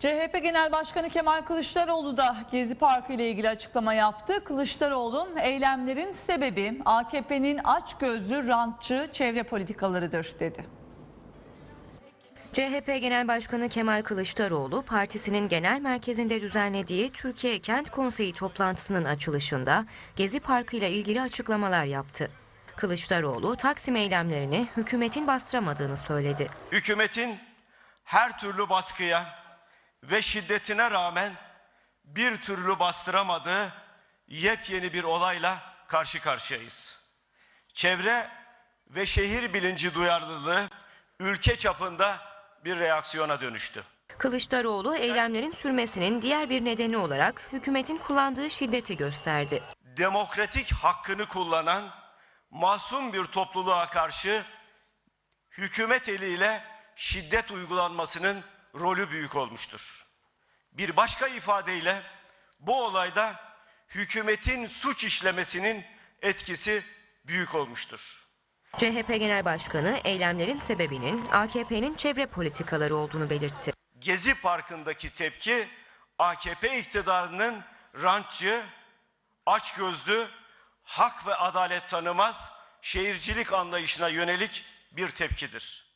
CHP Genel Başkanı Kemal Kılıçdaroğlu da Gezi Parkı ile ilgili açıklama yaptı. Kılıçdaroğlu eylemlerin sebebi AKP'nin açgözlü rantçı çevre politikalarıdır dedi. CHP Genel Başkanı Kemal Kılıçdaroğlu, partisinin genel merkezinde düzenlediği Türkiye Kent Konseyi toplantısının açılışında Gezi Parkı ile ilgili açıklamalar yaptı. Kılıçdaroğlu, Taksim eylemlerini hükümetin bastıramadığını söyledi. hükümetin her türlü baskıya ve şiddetine rağmen bir türlü bastıramadığı yepyeni bir olayla karşı karşıyayız. Çevre ve şehir bilinci duyarlılığı ülke çapında bir reaksiyona dönüştü. Kılıçdaroğlu, eylemlerin sürmesinin diğer bir nedeni olarak hükümetin kullandığı şiddeti gösterdi. Demokratik hakkını kullanan masum bir topluluğa karşı hükümet eliyle şiddet uygulanmasının rolü büyük olmuştur. Bir başka ifadeyle bu olayda hükümetin suç işlemesinin etkisi büyük olmuştur. CHP Genel Başkanı, eylemlerin sebebinin AKP'nin çevre politikaları olduğunu belirtti. Gezi Parkı'ndaki tepki AKP iktidarının rantçı, açgözlü, hak ve adalet tanımaz şehircilik anlayışına yönelik bir tepkidir.